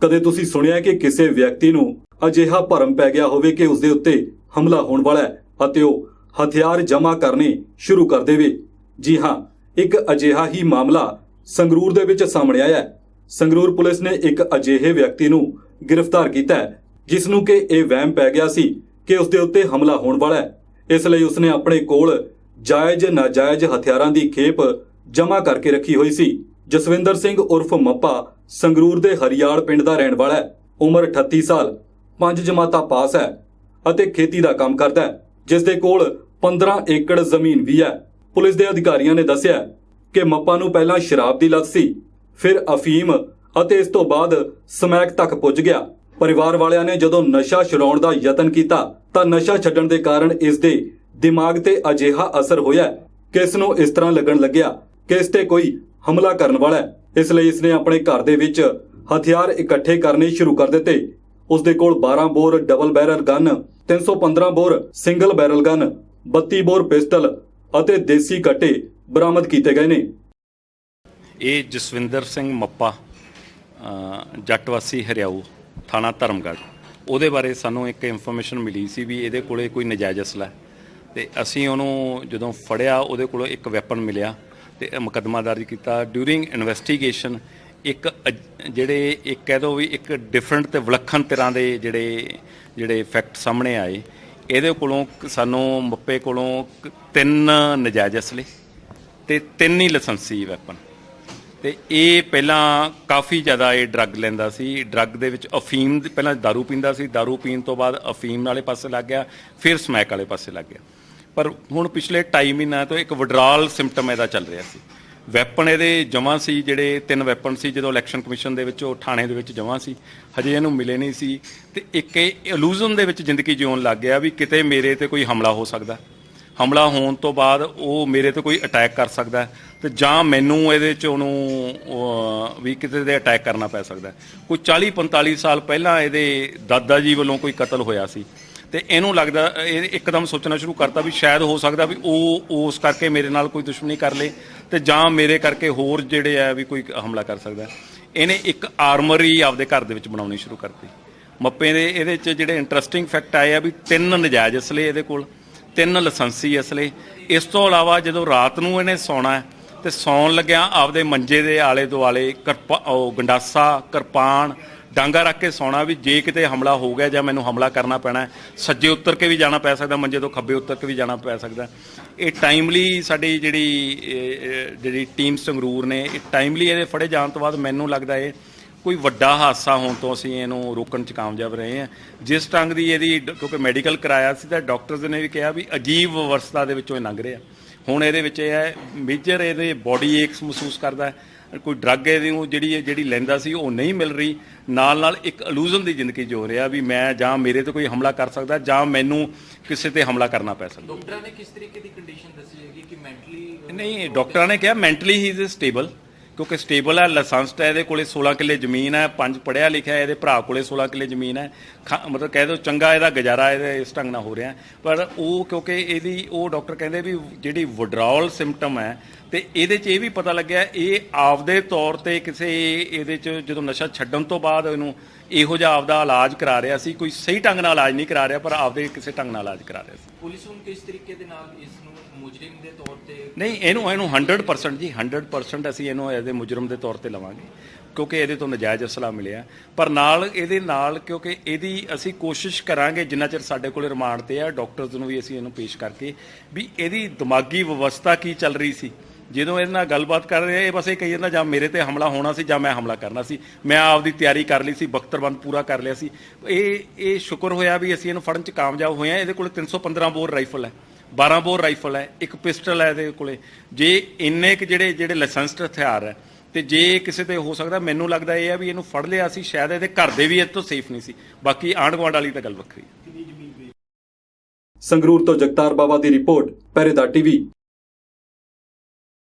ਕਦੇ ਤੁਸੀਂ ਸੁਣਿਆ ਕਿ ਕਿਸੇ ਵਿਅਕਤੀ ਨੂੰ ਅਜਿਹਾ ਭਰਮ ਪੈ ਗਿਆ ਹੋਵੇ ਕਿ ਉਸ ਦੇ ਉੱਤੇ ਹਮਲਾ ਹੋਣ ਵਾਲਾ ਹੈ ਅਤੇ ਉਹ ਹਥਿਆਰ ਜਮ੍ਹਾਂ ਕਰਨੇ ਸ਼ੁਰੂ ਕਰ ਦੇਵੇ? ਜੀ ਹਾਂ, ਇੱਕ ਅਜਿਹਾ ਹੀ ਮਾਮਲਾ ਸੰਗਰੂਰ ਦੇ ਵਿੱਚ ਸਾਹਮਣੇ ਆਇਆ ਹੈ। ਸੰਗਰੂਰ ਪੁਲਿਸ ਨੇ ਇੱਕ ਅਜਿਹੇ ਵਿਅਕਤੀ ਨੂੰ ਗ੍ਰਿਫਤਾਰ ਕੀਤਾ ਹੈ, ਜਿਸ ਨੂੰ ਕਿ ਇਹ ਵਹਿਮ ਪੈ ਗਿਆ ਸੀ ਕਿ ਉਸ ਦੇ ਉੱਤੇ ਹਮਲਾ ਹੋਣ ਵਾਲਾ ਹੈ। ਇਸ ਲਈ ਉਸਨੇ ਆਪਣੇ ਕੋਲ ਜਾਇਜ਼ ਨਾਜਾਇਜ਼ ਹਥਿਆਰਾਂ ਦੀ ਖੇਪ ਜਮ੍ਹਾਂ ਕਰਕੇ ਰੱਖੀ ਹੋਈ ਸੀ। ਜਸਵਿੰਦਰ ਸਿੰਘ ਉਰਫ ਮੱਪਾ ਸੰਗਰੂਰ ਦੇ ਹਰੀਆਲ ਪਿੰਡ ਦਾ ਰਹਿਣ ਵਾਲਾ ਹੈ। ਉਮਰ 38 ਸਾਲ, ਪੰਜ ਜਮਾਤਾਂ ਪਾਸ ਹੈ ਅਤੇ ਖੇਤੀ ਦਾ ਕੰਮ ਕਰਦਾ ਹੈ ਜਿਸ ਦੇ ਕੋਲ 15 ਏਕੜ ਜ਼ਮੀਨ ਵੀ ਹੈ। ਪੁਲਿਸ ਦੇ ਅਧਿਕਾਰੀਆਂ ਨੇ ਦੱਸਿਆ ਕਿ ਮੱਪਾ ਨੂੰ ਪਹਿਲਾਂ ਸ਼ਰਾਬ ਦੀ ਲਤ ਸੀ, ਫਿਰ ਅਫੀਮ ਅਤੇ ਇਸ ਤੋਂ ਬਾਅਦ ਸਮੈਕ ਤੱਕ ਪੁੱਜ ਗਿਆ। ਪਰਿਵਾਰ ਵਾਲਿਆਂ ਨੇ ਜਦੋਂ ਨਸ਼ਾ ਛੁਡਾਉਣ ਦਾ ਯਤਨ ਕੀਤਾ, ਤਾਂ ਨਸ਼ਾ ਛੱਡਣ ਦੇ ਕਾਰਨ ਇਸ ਦੇ ਦਿਮਾਗ ਤੇ ਅਜਿਹਾ ਅਸਰ ਹੋਇਆ ਕਿ ਇਸ ਨੂੰ ਇਸ ਤਰ੍ਹਾਂ ਲੱਗਣ ਲੱਗਿਆ ਕਿ ਇਸ ਤੇ ਕੋਈ ਹਮਲਾ ਕਰਨ ਵਾਲਾ ਹੈ। ਇਸ ਲਈ ਇਸ ਨੇ ਆਪਣੇ ਘਰ ਦੇ ਵਿੱਚ ਹਥਿਆਰ ਇਕੱਠੇ ਕਰਨੇ ਸ਼ੁਰੂ ਕਰ ਦਿੱਤੇ। ਉਸ ਦੇ ਕੋਲ 12 bore double barrel gun 315 bore single barrel gun 32 bore pistol ਅਤੇ ਦੇਸੀ ਕੱਟੇ ਬਰਾਮਦ ਕੀਤੇ ਗਏ ਨੇ। ਇਹ ਜਸਵਿੰਦਰ ਸਿੰਘ ਮੱਪਾ ਜੱਟ ਵਾਸੀ ਹਰਿਆਊ, ਥਾਣਾ ਧਰਮਗੜ੍ਹ। ਉਹਦੇ ਬਾਰੇ ਸਾਨੂੰ ਇੱਕ ਇਨਫੋਰਮੇਸ਼ਨ ਮਿਲੀ ਸੀ ਵੀ ਇਹਦੇ ਕੋਲੇ ਕੋਈ ਨਜਾਇਜ਼ ਅਸਲਾ ਹੈ। ਤੇ ਅਸੀਂ ਉਹਨੂੰ ਜਦੋਂ ਫੜਿਆ, ਉਹਦੇ ਕੋਲੋਂ ਇੱਕ ਵੈਪਨ ਮਿਲਿਆ। ਤੇ ਮੁਕੱਦਮਾ ਦਰਜ ਕੀਤਾ ਡਿਊਰਿੰਗ ਇਨਵੈਸਟੀਗੇਸ਼ਨ ਇੱਕ ਅਜ- ਜਿਹੜੇ ਇੱਕ ਕਹਿ ਦੋ ਵੀ ਇੱਕ ਡਿਫਰੈਂਟ ਤੇ ਵਿਲੱਖਣ ਤਰ੍ਹਾਂ ਦੇ ਜਿਹੜੇ ਜਿਹੜੇ ਫੈਕਟ ਸਾਹਮਣੇ ਆਏ ਇਹਦੇ ਕੋਲੋਂ ਕ- ਸਾਨੂੰ ਮੱਪੇ ਕੋਲੋਂ ਕ- ਤਿੰਨ ਨਜਾਇਜ਼ ਅਸਲੇ ਤੇ ਤਿੰਨ ਹੀ ਲਾਇਸੈਂਸੀ ਵੈਪਨ ਤੇ ਇਹ ਪਹਿਲਾਂ ਕਾਫੀ ਜ਼ਿਆਦਾ ਇਹ ਡਰੱਗ ਲੈਂਦਾ ਸੀ ਡਰੱਗ ਦੇ ਵਿੱਚ ਅਫੀਮ ਦੀ- ਪਹਿਲਾਂ दारू ਪੀਂਦਾ ਸੀ दारू ਪੀਣ ਤੋਂ ਬਾਅਦ ਅਫੀਮ ਵਾਲੇ ਪਾਸੇ ਲੱਗ ਗਿਆ ਫਿਰ ਸਮੈਕ ਵਾਲੇ ਪਾਸੇ ਲੱਗ ਗਿਆ ਪਰ ਹੁਣ ਪਿਛਲੇ 2.5 ਮਹੀਨਿਆਂ ਤੋਂ ਇੱਕ ਵਿਡਰਾਲ ਸਿੰਪਟਮ ਇਹਦਾ ਚੱਲ ਰਿਹਾ ਸੀ। ਵੈਪਨ ਇਹਦੇ ਜਮ੍ਹਾਂ ਸੀ, ਜਿਹੜੇ ਤਿੰਨ ਵੈਪਨ ਸੀ, ਜਦੋਂ ਇਲੈਕਸ਼ਨ ਕਮਿਸ਼ਨ ਦੇ ਵਿੱਚ ਉਹ ਥਾਣੇ ਦੇ ਵਿੱਚ ਜਮ੍ਹਾਂ ਸੀ। ਹਜੇ ਇਹਨੂੰ ਮਿਲੇ ਨਹੀਂ ਸੀ ਤੇ ਇੱਕ ਇਹ ਇਲੂਜ਼ਨ ਦੇ ਵਿੱਚ ਜ਼ਿੰਦਗੀ ਜਿਉਣ ਲੱਗ ਗਿਆ ਵੀ ਕਿਤੇ ਮੇਰੇ ਤੇ ਕੋਈ ਹਮਲਾ ਹੋ ਸਕਦਾ। ਹਮਲਾ ਹੋਣ ਤੋਂ ਬਾਅਦ ਉਹ ਮੇਰੇ ਤੇ ਕੋਈ ਅਟੈਕ ਕਰ ਸਕਦਾ ਹੈ ਤੇ ਜਾਂ ਮੈਨੂੰ ਇਹਦੇ ਚ ਉਹਨੂੰ ਵੀ ਕਿਤੇ ਦੇ ਅਟੈਕ ਕਰਨਾ ਪੈ ਸਕਦਾ ਕੋਈ 40 45 ਸਾਲ ਪਹਿਲਾਂ ਇਹਦੇ ਦਾਦਾ ਜੀ ਵੱਲੋਂ ਕੋਈ ਕਤਲ ਹੋਇਆ ਸੀ। ਤੇ ਇਹਨੂੰ ਲੱਗਦਾ, ਇਹ ਇੱਕਦਮ ਸੋਚਣਾ ਸ਼ੁਰੂ ਕਰਤਾ ਵੀ ਸ਼ਾਇਦ ਹੋ ਸਕਦਾ ਵੀ ਉਹ, ਉਸ ਕਰਕੇ ਮੇਰੇ ਨਾਲ ਕੋਈ ਦੁਸ਼ਮਣੀ ਕਰ ਲੇ ਤੇ ਜਾਂ ਮੇਰੇ ਕਰਕੇ ਹੋਰ ਜਿਹੜੇ ਆ ਵੀ ਕੋਈ ਹਮਲਾ ਕਰ ਸਕਦਾ। ਇਹਨੇ ਇੱਕ ਆਰਮਰੀ ਆਪਦੇ ਘਰ ਦੇ ਵਿੱਚ ਬਣਾਉਣੀ ਸ਼ੁਰੂ ਕਰਤੀ। ਮੱਪੇ ਦੇ ਇਹਦੇ ਚ ਜਿਹੜੇ ਇੰਟਰਸਟਿੰਗ ਫੈਕਟ ਆਏ ਆ ਵੀ ਤਿੰਨ ਨਜਾਇਜ਼ ਅਸਲੇ ਇਹਦੇ ਕੋਲ, ਤਿੰਨ ਲਾਇਸੈਂਸੀ ਅਸਲੇ। ਇਸ ਤੋਂ ਇਲਾਵਾ ਜਦੋਂ ਰਾਤ ਨੂੰ ਇਹਨੇ ਸੌਣਾ ਹੈ, ਤੇ ਸੌਣ ਲੱਗਿਆ ਆਪਦੇ ਮੰਜੇ ਦੇ ਆਲੇ ਦੁਆਲੇ ਕਿਰਪਾ ਉਹ ਗੰਡਾਸਾ, ਕਿਰਪਾਨ ਡਾਂਗਾ ਰੱਖ ਕੇ ਸੌਣਾ ਵੀ ਜੇ ਕਿਤੇ ਹਮਲਾ ਹੋ ਗਿਆ ਜਾਂ ਮੈਨੂੰ ਹਮਲਾ ਕਰਨਾ ਪੈਣਾ ਸੱਜੇ ਉੱਤਰ ਕੇ ਵੀ ਜਾਣਾ ਪੈ ਸਕਦਾ, ਮੰਜੇ ਤੋਂ ਖੱਬੇ ਉੱਤਰ ਕੇ ਵੀ ਜਾਣਾ ਪੈ ਸਕਦਾ। ਇਹ ਟਾਈਮਲੀ ਸਾਡੀ ਜਿਹੜੀ ਜਿਹੜੀ ਟੀਮ ਸੰਗਰੂਰ ਨੇ, ਇਹ ਟਾਈਮਲੀ ਇਹਦੇ ਫੜੇ ਜਾਣ ਤੋਂ ਬਾਅਦ ਮੈਨੂੰ ਲੱਗਦਾ ਇਹ ਕੋਈ ਵੱਡਾ ਹਾਦਸਾ ਹੋਣ ਤੋਂ ਅਸੀਂ ਇਹਨੂੰ ਰੋਕਣ 'ਚ ਕਾਮਯਾਬ ਰਹੇ ਹਾਂ। ਜਿਸ ਟੰਗ ਦੀ ਇਹਦੀ ਡ- ਕਿਉਂਕਿ ਮੈਡੀਕਲ ਕਰਾਇਆ ਸੀ ਤਾਂ ਡਾਕਟਰਸ ਨੇ ਵੀ ਕਿਹਾ ਵੀ ਅਜੀਬ ਅਵਸਥਾ ਦੇ ਵਿੱਚੋਂ ਇਹ ਲੰਘ ਰਿਹਾ। ਹੁਣ ਇਹਦੇ ਵਿੱਚ ਇਹ ਹੈ ਮੇਜਰ ਇਹਦੇ ਬੋਡੀ ਏਕਸ ਮਹਿਸੂਸ ਕਰਦਾ ਕੋਈ ਡਰੱਗ ਇਹਦੀ ਨੂੰ ਜਿਹੜੀ ਜਿਹੜੀ ਲੈਂਦਾ ਸੀ ਉਹ ਨਹੀਂ ਮਿਲ ਰਹੀ। ਨਾਲ ਨਾਲ ਇੱਕ ਇਲੂਜ਼ਨ ਦੀ ਜ਼ਿੰਦਗੀ ਜੋ ਰਿਹਾ ਵੀ ਮੈਂ ਜਾਂ ਮੇਰੇ ਤੇ ਕੋਈ ਹਮਲਾ ਕਰ ਸਕਦਾ ਜਾਂ ਮੈਨੂੰ ਕਿਸੇ ਤੇ ਹਮਲਾ ਕਰਨਾ ਪੈ ਸਕਦਾ। ਡਾਕਟਰਾਂ ਨੇ ਕਿਸ ਤਰੀਕੇ ਦੀ ਕੰਡੀਸ਼ਨ ਦੱਸੀ ਹੈਗੀ ਕਿ ਮੈਂਟਲੀ ਨਹੀਂ ਡਾਕਟਰਾਂ ਨੇ ਕਿਹਾ ਮੈਂਟਲੀ ਹੀ ਇਜ਼ ਸਟੇਬਲ ਕਿਉਂਕਿ ਸਟੇਬਲ ਹੈ ਲਾਇਸੈਂਸਡ ਹੈ ਇਹਦੇ ਕੋਲੇ 16 ਕਿੱਲੇ ਜ਼ਮੀਨ ਹੈ ਪੰਜ ਪੜਿਆ ਲਿਖਿਆ ਇਹਦੇ ਭਰਾ ਕੋਲੇ 16 ਕਿੱਲੇ ਜ਼ਮੀਨ ਹੈ ਖਾ- ਮਤਲਬ ਕਹਿ ਦਿਓ ਚੰਗਾ ਇਹਦਾ ਗੁਜ਼ਾਰਾ ਇਹਦੇ ਇਸ ਢੰਗ ਨਾਲ ਹੋ ਰਿਹਾ। ਪਰ ਉਹ ਕਿਉਂਕਿ ਇਹਦੀ, ਉਹ ਡਾਕਟਰ ਕਹਿੰਦੇ ਵੀ ਜਿਹੜੀ ਵਿਡਰਾਲ ਸਿੰਪਟਮ ਹੈ ਤੇ ਇਹਦੇ 'ਚ ਇਹ ਵੀ ਪਤਾ ਲੱਗਿਆ, ਇਹ ਆਪਦੇ ਤੌਰ ਤੇ ਕਿਸੇ ਇਹਦੇ 'ਚ ਜਦੋਂ ਨਸ਼ਾ ਛੱਡਣ ਤੋਂ ਬਾਅਦ ਇਹਨੂੰ ਇਹੋ ਜਿਹਾ ਆਪਦਾ ਇਲਾਜ ਕਰਾ ਰਿਹਾ ਸੀ, ਕੋਈ ਸਹੀ ਢੰਗ ਨਾਲ ਇਲਾਜ ਨਹੀਂ ਕਰਾ ਰਿਹਾ, ਪਰ ਆਪਦੇ ਕਿਸੇ ਢੰਗ ਨਾਲ ਇਲਾਜ ਕਰਾ ਰਿਹਾ ਸੀ। ਪੁਲਿਸ ਹੁਣ ਕਿਸ ਤਰੀਕੇ ਦੇ ਨਾਲ ਇਸ ਮੁਜਰਮ ਦੇ ਤੌਰ ਤੇ ਨਹੀਂ, ਇਹਨੂੰ ਇਹਨੂੰ 100% ਜੀ 100% ਅਸੀਂ ਇਹਨੂੰ ਐਜ਼ ਮੁਜਰਮ ਦੇ ਤੌਰ ਤੇ ਲਵਾਂਗੇ, ਕਿਉਂਕਿ ਇਹਦੇ ਤੋਂ ਨਜਾਇਜ਼ ਅਸਲਾ ਮਿਲਿਆ। ਪਰ ਨਾਲ ਇਹਦੇ ਨਾਲ ਕਿਉਂਕਿ ਇਹਦੀ ਅਸੀਂ ਕੋਸ਼ਿਸ਼ ਕਰਾਂਗੇ, ਜਿੰਨਾ ਚਿਰ ਸਾਡੇ ਕੋਲ ਰਿਮਾਂਡ ਤੇ ਆ, ਡਾਕਟਰਸ ਨੂੰ ਵੀ ਅਸੀਂ ਇਹਨੂੰ ਪੇਸ਼ ਕਰਕੇ, ਵੀ ਇਹਦੀ ਦਿਮਾਗੀ ਵਿਵਸਥਾ ਕੀ ਚੱਲ ਰਹੀ ਸੀ। ਜਦੋਂ ਇਹਦੇ ਨਾਲ ਗੱਲਬਾਤ ਕਰ ਰਹੇ ਇਹ ਬਸ ਇਹ ਕਹੀ ਜਾਂਦਾ, ਜਾਂ ਮੇਰੇ ਤੇ ਹਮਲਾ ਹੋਣਾ ਸੀ, ਜਾਂ ਮੈਂ ਹਮਲਾ ਕਰਨਾ ਸੀ। ਮੈਂ ਆਪਦੀ ਤਿਆਰੀ ਕਰ ਲਈ ਸੀ, ਬਖਤਰਬੰਦ ਪੂਰਾ ਕਰ ਲਿਆ ਸੀ। ਇਹ ਇਹ ਸ਼ੁਕਰ ਹੋਇਆ ਵੀ ਅਸੀਂ ਇਹਨੂੰ ਫੜਨ ਚ ਕਾਮਯਾਬ ਹੋਏ ਆ, ਇਹਦੇ ਕੋਲ 315 ਬੋਰ ਰਾਈਫਲ ਹੈ। 12 ਬੋਰ ਰਾਈਫਲ ਹੈ, ਇੱਕ ਪਿਸਟਲ ਹੈ ਇਹਦੇ ਕੋਲੇ। ਜੇ ਇੰਨੇ ਕਿ ਜਿਹੜੇ ਜਿਹੜੇ ਲਾਇਸੈਂਸਡ ਹਥਿਆਰ ਹੈ, ਤੇ ਜੇ ਕਿਸੇ ਤੇ ਹੋ ਸਕਦਾ, ਮੈਨੂੰ ਲੱਗਦਾ ਇਹ ਆ ਵੀ ਇਹਨੂੰ ਫੜ ਲਿਆ ਸੀ, ਸ਼ਾਇਦ ਇਹਦੇ ਘਰ ਦੇ ਵੀ ਇਹ ਤੋਂ ਸੇਫ ਨਹੀਂ ਸੀ। ਬਾਕੀ ਆਂਢ ਗੁਆਂਢ ਵਾਲੀ ਤਾਂ ਗੱਲ ਵੱਖਰੀ ਸੰਗਰੂਰ ਤੋਂ ਜਗਤਾਰ ਬਾਵਾ ਦੀ ਰਿਪੋਰਟ ਪਹਿਰੇਦਾਰ ਟੀਵੀ।